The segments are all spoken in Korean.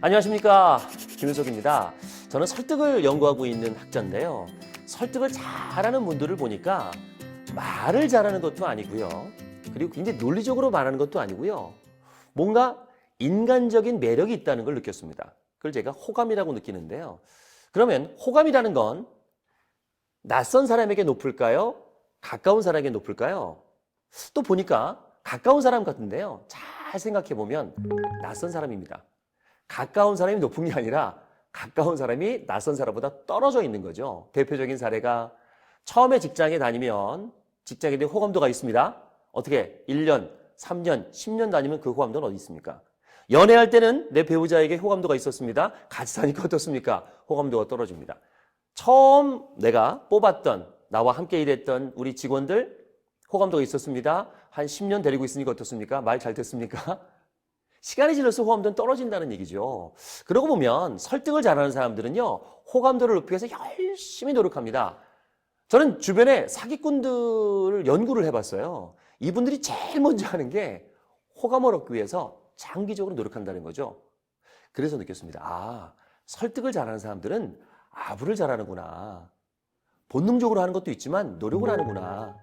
안녕하십니까 김윤석입니다. 저는 설득을 연구하고 있는 학자인데요. 설득을 잘하는 분들을 보니까 말을 잘하는 것도 아니고요. 그리고 굉장히 논리적으로 말하는 것도 아니고요. 뭔가 인간적인 매력이 있다는 걸 느꼈습니다. 그걸 제가 호감이라고 느끼는데요. 그러면 호감이라는 건 낯선 사람에게 높을까요? 가까운 사람에게 높을까요? 또 보니까 가까운 사람 같은데요. 잘 생각해 보면 낯선 사람입니다. 가까운 사람이 높은 게 아니라 가까운 사람이 낯선 사람보다 떨어져 있는 거죠. 대표적인 사례가 처음에 직장에 다니면 직장에 대한 호감도가 있습니다. 어떻게 1년, 3년, 10년 다니면 그 호감도는 어디 있습니까? 연애할 때는 내 배우자에게 호감도가 있었습니다. 같이 사니까 어떻습니까? 호감도가 떨어집니다. 처음 내가 뽑았던 나와 함께 일했던 우리 직원들 호감도가 있었습니다. 한 10년 데리고 있으니까 어떻습니까? 말 잘 듣습니까? 시간이 지날수록 호감도는 떨어진다는 얘기죠. 그러고 보면 설득을 잘하는 사람들은요, 호감도를 높이기 위해서 열심히 노력합니다. 저는 주변에 사기꾼들을 연구를 해봤어요. 이분들이 제일 먼저 하는 게 호감을 얻기 위해서 장기적으로 노력한다는 거죠. 그래서 느꼈습니다. 아, 설득을 잘하는 사람들은 아부를 잘하는구나. 본능적으로 하는 것도 있지만 노력을 하는구나.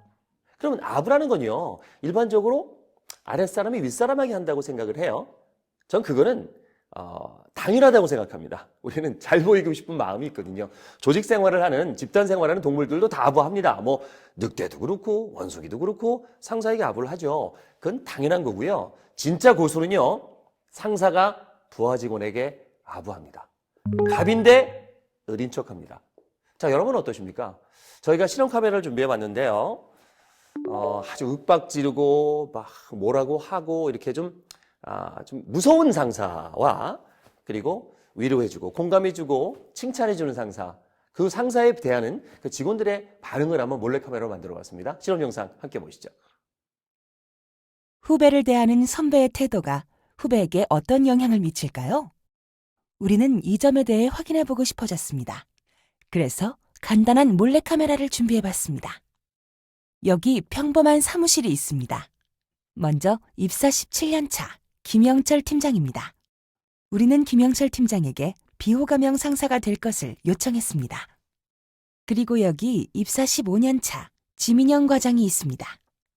그러면 아부라는 건요, 일반적으로 아랫사람이 윗사람에게 한다고 생각을 해요. 전 그거는 어, 당연하다고 생각합니다. 우리는 잘 보이고 싶은 마음이 있거든요. 조직 생활을 하는 집단 생활하는 동물들도 다 아부합니다. 뭐 늑대도 그렇고 원숭이도 그렇고 상사에게 아부를 하죠. 그건 당연한 거고요. 진짜 고수는요. 상사가 부하 직원에게 아부합니다. 갑인데 어린 척 합니다. 자, 여러분은 어떠십니까? 저희가 실험 카메라를 준비해 봤는데요. 어, 아주 윽박 지르고 막 뭐라고 하고 이렇게 좀, 아, 좀 무서운 상사와 그리고 위로해주고 공감해주고 칭찬해주는 상사 그 상사에 대하는 그 직원들의 반응을 한번 몰래카메라로 만들어 봤습니다. 실험 영상 함께 보시죠. 후배를 대하는 선배의 태도가 후배에게 어떤 영향을 미칠까요? 우리는 이 점에 대해 확인해 보고 싶어졌습니다. 그래서 간단한 몰래카메라를 준비해 봤습니다. 여기 평범한 사무실이 있습니다. 먼저 입사 17년 차 김영철 팀장입니다. 우리는 김영철 팀장에게 비호감형 상사가 될 것을 요청했습니다. 그리고 여기 입사 15년 차 지민영 과장이 있습니다.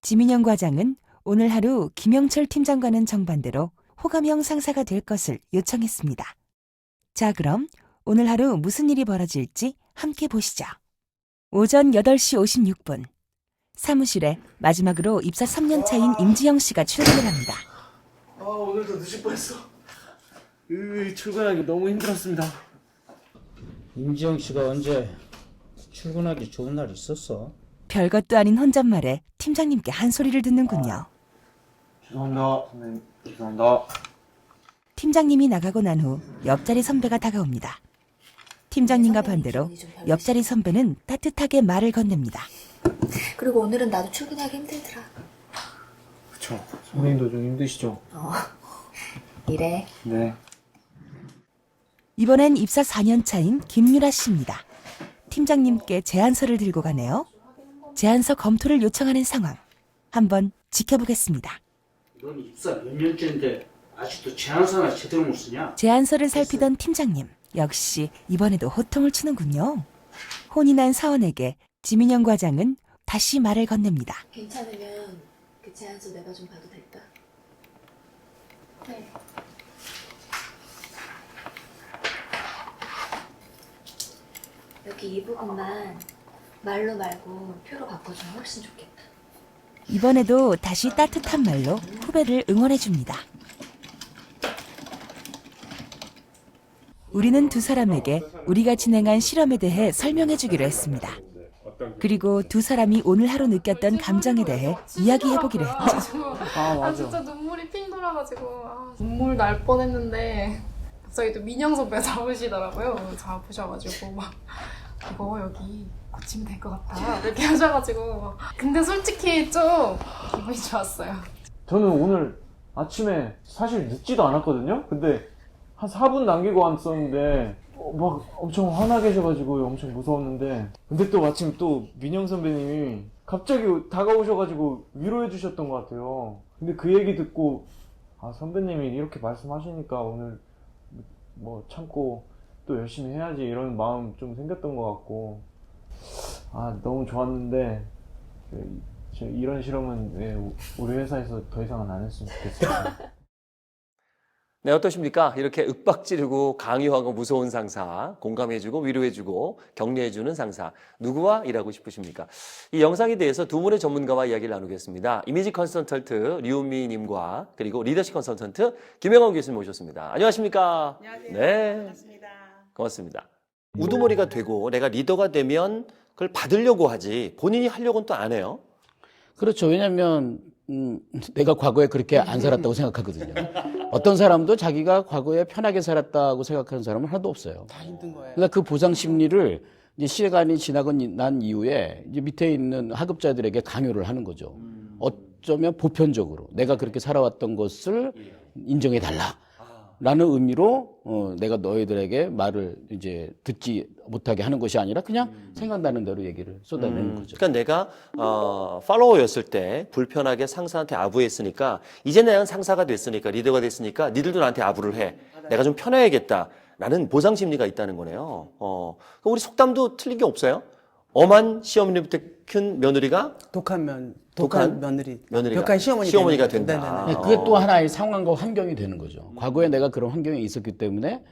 지민영 과장은 오늘 하루 김영철 팀장과는 정반대로 호감형 상사가 될 것을 요청했습니다. 자, 그럼 오늘 하루 무슨 일이 벌어질지 함께 보시죠. 오전 8시 56분. 사무실에 마지막으로 입사 3년 차인 임지영 씨가 출근을 합니다. 아 오늘도 늦을 뻔했어. 으 출근하기 너무 힘들었습니다. 임지영 씨가 언제 출근하기 좋은 날 있었어? 별것도 아닌 혼잣말에 팀장님께 한 소리를 듣는군요. 죄송합니다 선생님. 죄송합니다. 팀장님이 나가고 난 후 옆자리 선배가 다가옵니다. 팀장님과 반대로 옆자리 선배는 따뜻하게 말을 건넵니다. 그리고 오늘은 나도 출근하기 힘들더라. 그쵸. 선생님도 좀 힘드시죠? 어. 이래. 네. 이번엔 입사 4년 차인 김유라 씨입니다. 팀장님께 제안서를 들고 가네요. 제안서 검토를 요청하는 상황. 한번 지켜보겠습니다. 넌 입사 몇 년째인데 아직도 제안서나 제대로 못 쓰냐? 제안서를 살피던 팀장님. 역시 이번에도 호통을 치는군요. 혼이 난 사원에게 지민영 과장은 다시 말을 건넵니다. 괜찮으면 그 제안서 내가 좀 봐도 될까? 네. 여기 이 부분만 말로 말고 표로 바꿔주면 훨씬 좋겠다. 이번에도 다시 따뜻한 말로 후배를 응원해줍니다. 우리는 두 사람에게 우리가 진행한 실험에 대해 설명해주기로 했습니다. 그리고 두 사람이 오늘 하루 느꼈던 감정에 대해 이야기해보기로 했죠. 아아 진짜 눈물이 핑 돌아가지고 아, 눈물 날 뻔했는데 갑자기 또 민영 선배가 잡으시더라고요. 잡으셔가지고 막 이거 여기 고치면 될 것 같다 이렇게 하셔가지고 막. 근데 솔직히 좀 기분이 좋았어요. 저는 오늘 아침에 사실 눕지도 않았거든요? 근데 한 4분 남기고 왔었는데 어, 막 엄청 화나 계셔가지고 엄청 무서웠는데 근데 또 마침 또 민영 선배님이 갑자기 다가오셔가지고 위로해 주셨던 것 같아요. 근데 그 얘기 듣고 아 선배님이 이렇게 말씀하시니까 오늘 뭐 참고 또 열심히 해야지 이런 마음 좀 생겼던 것 같고 아 너무 좋았는데 그, 저 이런 실험은 예, 우- 우리 회사에서 더 이상은 안 했으면 좋겠습니다. 네, 어떠십니까? 이렇게 윽박지르고 강요하고 무서운 상사, 공감해주고 위로해주고 격려해주는 상사, 누구와 일하고 싶으십니까? 이 영상에 대해서 두 분의 전문가와 이야기를 나누겠습니다. 이미지 컨설턴트 류미님과 그리고 리더십 컨설턴트 김영원 교수님 모셨습니다. 안녕하십니까? 안녕하세요. 네. 반갑습니다. 고맙습니다. 우두머리가 되고 내가 리더가 되면 그걸 받으려고 하지 본인이 하려고는 또 안 해요. 그렇죠. 왜냐하면 음, 내가 과거에 그렇게 안 살았다고 생각하거든요. 어떤 사람도 자기가 과거에 편하게 살았다고 생각하는 사람은 하나도 없어요. 다 힘든 거예요. 그러니까 그 보상 심리를 이제 시간이 지나고 난 이후에 이제 밑에 있는 하급자들에게 강요를 하는 거죠. 어쩌면 보편적으로 내가 그렇게 살아왔던 것을 인정해 달라. 라는 의미로 어, 내가 너희들에게 말을 이제 듣지 못하게 하는 것이 아니라 그냥 생각나는 대로 얘기를 쏟아내는 거죠. 그러니까 내가 어, 팔로워였을 때 불편하게 상사한테 아부했으니까 이제 내가 상사가 됐으니까 리더가 됐으니까 니들도 나한테 아부를 해. 내가 좀 편해야겠다. 라는 보상 심리가 있다는 거네요. 어, 우리 속담도 틀린 게 없어요. 엄한 시어머니부터 큰 며느리가 독한 면, 독한 독한, 며느리, 며느리가 벽한 시어머니 시어머니가 되는 거죠. 된다. 네네네. 네, 그게 또 하나의 상황과 환경이 되는 거죠. 과거에 내가 그런 환경에 있었기 때문에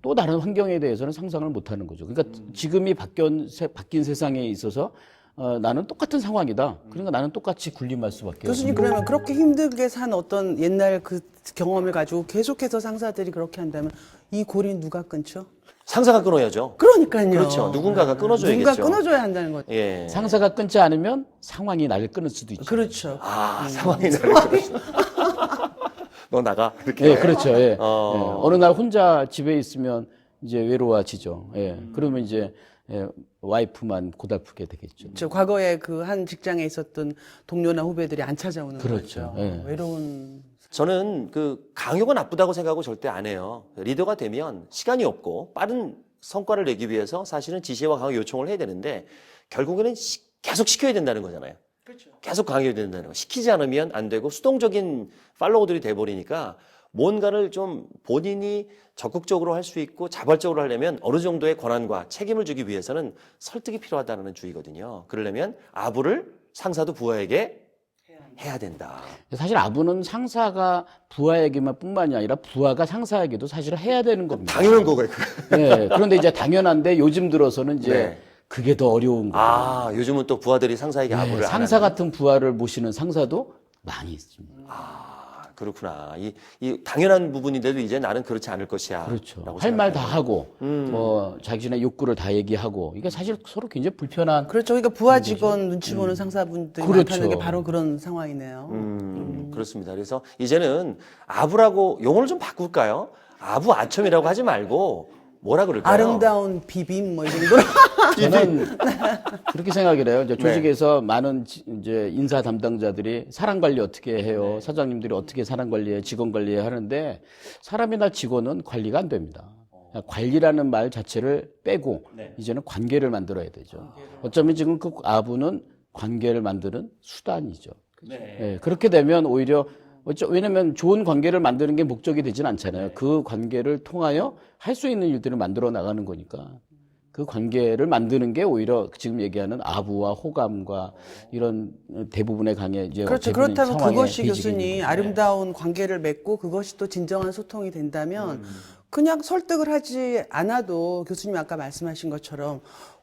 또 다른 환경에 대해서는 상상을 못 하는 거죠. 그러니까 지금이 바뀐, 세, 바뀐 세상에 있어서 어, 나는 똑같은 상황이다. 그러니까 나는 똑같이 군림할 수밖에 교수님 없는 그러면 그렇게 힘들게 산 어떤 옛날 그 경험을 가지고 계속해서 상사들이 그렇게 한다면 이 고리는 누가 끊죠? 상사가 끊어야죠. 그러니까요. 그렇죠. 누군가가 끊어줘야겠죠. 누군가 끊어줘야 한다는 거죠. 예. 상사가 끊지 않으면 상황이 나를 끊을 수도 있죠. 그렇죠. 아, 상황이 나를 끊었어. 너 나가. 이렇게. 예, 그렇죠. 예. 어. 예. 어느 날 혼자 집에 있으면 이제 외로워지죠. 예. 그러면 이제 예, 와이프만 고달프게 되겠죠. 저 과거에 그 한 직장에 있었던 동료나 후배들이 안 찾아오는 그렇죠. 거죠. 예. 외로운 저는 그 강요가 나쁘다고 생각하고 절대 안 해요. 리더가 되면 시간이 없고 빠른 성과를 내기 위해서 사실은 지시와 강요 요청을 해야 되는데 결국에는 시- 계속 시켜야 된다는 거잖아요. 계속 강요해야 된다는 거. 시키지 않으면 안 되고 수동적인 팔로워들이 돼버리니까 뭔가를 좀 본인이 적극적으로 할 수 있고 자발적으로 하려면 어느 정도의 권한과 책임을 주기 위해서는 설득이 필요하다는 주의거든요. 그러려면 아부를 상사도 부하에게 해야 된다. 사실 아부는 상사가 부하에게만 뿐만이 아니라 부하가 상사에게도 사실 해야 되는 겁니다. 당연한 거고요. 네, 그런데 이제 당연한데 요즘 들어서는 이제 네. 그게 더 어려운 거예요. 아, 요즘은 또 부하들이 상사에게 네, 아부를 안 상사. 같은 부하를 모시는 상사도 많이 있습니다. 아, 그렇구나. 이, 이 당연한 부분인데도 이제 나는 그렇지 않을 것이야. 그렇죠. 할 말 다. 하고 음. 뭐 자신의 욕구를 다 얘기하고 이게 사실 서로 굉장히 불편한 그렇죠. 그러니까 부하 직원 눈치 보는 상사분들이 그렇죠. 많다는 게 바로 그런 상황이네요. 음, 그렇습니다. 그래서 이제는 아부라고 용어를 좀 바꿀까요? 아부 아첨이라고 하지 말고 뭐라 그럴까요? 아름다운 비빔 뭐 이 정도로 저는 그렇게 생각을 해요. 네. 이제 조직에서 많은 지- 이제 인사 담당자들이 사람 관리 어떻게 해요? 사장님들이 어떻게 사람 관리해? 직원 관리해 하는데 사람이나 직원은 관리가 안 됩니다. 관리라는 말 자체를 빼고 이제는 관계를 만들어야 되죠. 어쩌면 지금 그 아부는 관계를 만드는 수단이죠. 예, 그렇게 되면 오히려 왜냐면 좋은 관계를 만드는 게 목적이 되진 않잖아요. 그 관계를 통하여 할 수 있는 일들을 만들어 나가는 거니까. 그 관계를 만드는 게 오히려 지금 얘기하는 아부와 호감과 이런 대부분의 강의 이제 그렇죠. 그렇다면 그것이 교수님 거죠. 아름다운 관계를 맺고 그것이 또 진정한 소통이 된다면 음. 그냥 설득을 하지 않아도 교수님 아까 말씀하신 것처럼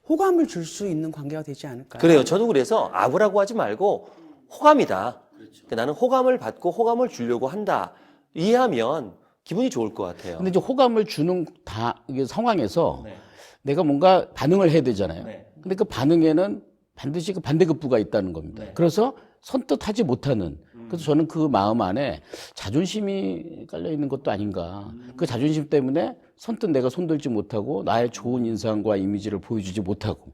호감을 줄 수 있는 관계가 되지 않을까요? 그래요. 저도 그래서 아부라고 하지 말고 호감이다. 그러니까 나는 호감을 받고 호감을 주려고 한다. 이해하면 기분이 좋을 것 같아요. 근데 이제 호감을 주는 다 이게 상황에서 내가 뭔가 반응을 해야 되잖아요. 근데 그 반응에는 반드시 그 반대급부가 있다는 겁니다. 그래서 선뜻 하지 못하는. 그래서 저는 그 마음 안에 자존심이 깔려 있는 것도 아닌가. 그 자존심 때문에 선뜻 내가 손들지 못하고 나의 좋은 인상과 이미지를 보여주지 못하고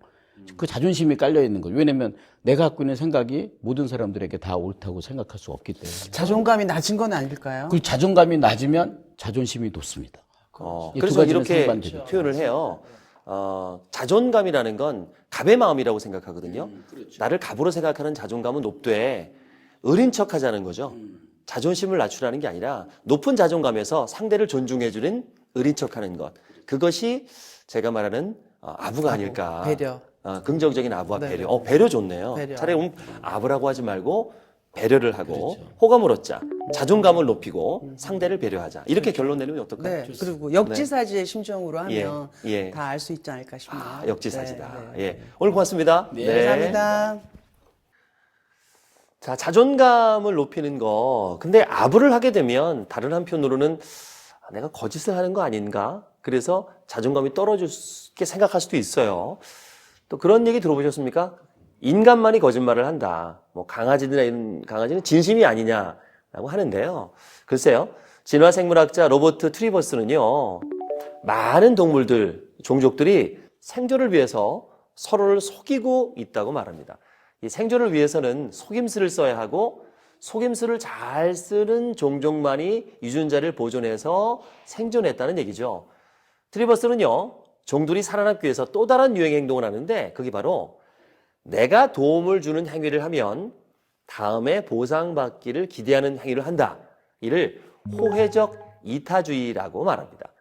그 자존심이 깔려 있는 거죠. 왜냐면 내가 갖고 있는 생각이 모든 사람들에게 다 옳다고 생각할 수 없기 때문에. 자존감이 낮은 건 아닐까요? 그 자존감이 낮으면 자존심이 높습니다. 어, 그래서 이렇게 상반되죠. 표현을 해요. 어, 자존감이라는 건 갑의 마음이라고 생각하거든요. 나를 갑으로 생각하는 자존감은 높되 어린 척 하자는 거죠. 자존심을 낮추라는 게 아니라 높은 자존감에서 상대를 존중해주는 의린 척 하는 것 그것이 제가 말하는 어, 아부가 아닐까. 배려. 어, 긍정적인 아부와 네. 배려. 어, 배려 좋네요. 배려. 차라리 음, 아부라고 하지 말고 배려를 하고 그렇죠. 호감을 얻자. 자존감을 높이고 상대를 배려하자. 이렇게 결론 내리면 어떨까요? 네. 그리고 역지사지의 심정으로 하면 예, 예. 다알 수 있지 않을까 싶네요. 아, 역지사지다. 네, 네. 예. 오늘 고맙습니다. 네. 감사합니다. 자, 자존감을 높이는 거. 근데 아부를 하게 되면 다른 한편으로는 아, 내가 거짓을 하는 거 아닌가? 그래서 자존감이 떨어질 게 생각할 수도 있어요. 또 그런 얘기 들어보셨습니까? 인간만이 거짓말을 한다. 뭐 강아지들이나 이런 강아지는 진심이 아니냐라고 하는데요. 글쎄요. 진화 생물학자 로버트 트리버스는요. 많은 동물들, 종족들이 생존을 위해서 서로를 속이고 있다고 말합니다. 이 생존을 위해서는 속임수를 써야 하고 속임수를 잘 쓰는 종족만이 유전자를 보존해서 생존했다는 얘기죠. 트리버스는요, 종들이 살아남기 위해서 또 다른 유행 행동을 하는데 그게 바로 내가 도움을 주는 행위를 하면 다음에 보상받기를 기대하는 행위를 한다. 이를 호혜적 이타주의라고 말합니다.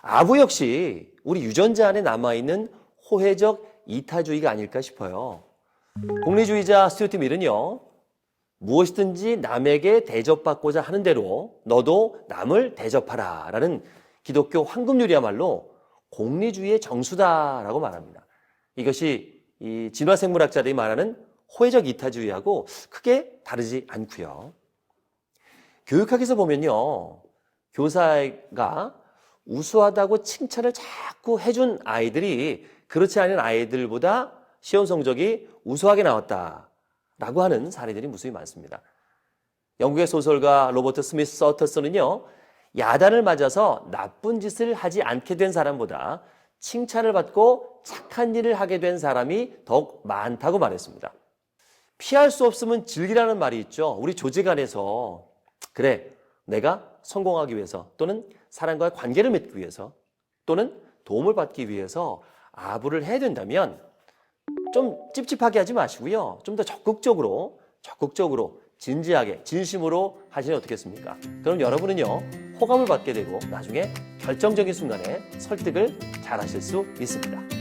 아부 역시 우리 유전자 안에 남아있는 호혜적 이타주의가 아닐까 싶어요. 공리주의자 스튜어트 밀은요, 무엇이든지 남에게 대접받고자 하는 대로 너도 남을 대접하라 라는 기독교 황금률이야말로 공리주의의 정수다라고 말합니다. 이것이 이 진화생물학자들이 말하는 호혜적 이타주의하고 크게 다르지 않고요. 교육학에서 보면요. 교사가 우수하다고 칭찬을 자꾸 해준 아이들이 그렇지 않은 아이들보다 시험 성적이 우수하게 나왔다라고 하는 사례들이 무수히 많습니다. 영국의 소설가 로버트 스미스 서터스는요, 야단을 맞아서 나쁜 짓을 하지 않게 된 사람보다 칭찬을 받고 착한 일을 하게 된 사람이 더욱 많다고 말했습니다. 피할 수 없으면 즐기라는 말이 있죠. 우리 조직 안에서 그래 내가 성공하기 위해서 또는 사람과의 관계를 맺기 위해서 또는 도움을 받기 위해서 아부를 해야 된다면 좀 찝찝하게 하지 마시고요. 좀 더 적극적으로 적극적으로 진지하게 진심으로 하시면 어떻겠습니까? 그럼 여러분은요 호감을 받게 되고 나중에 결정적인 순간에 설득을 잘 하실 수 있습니다.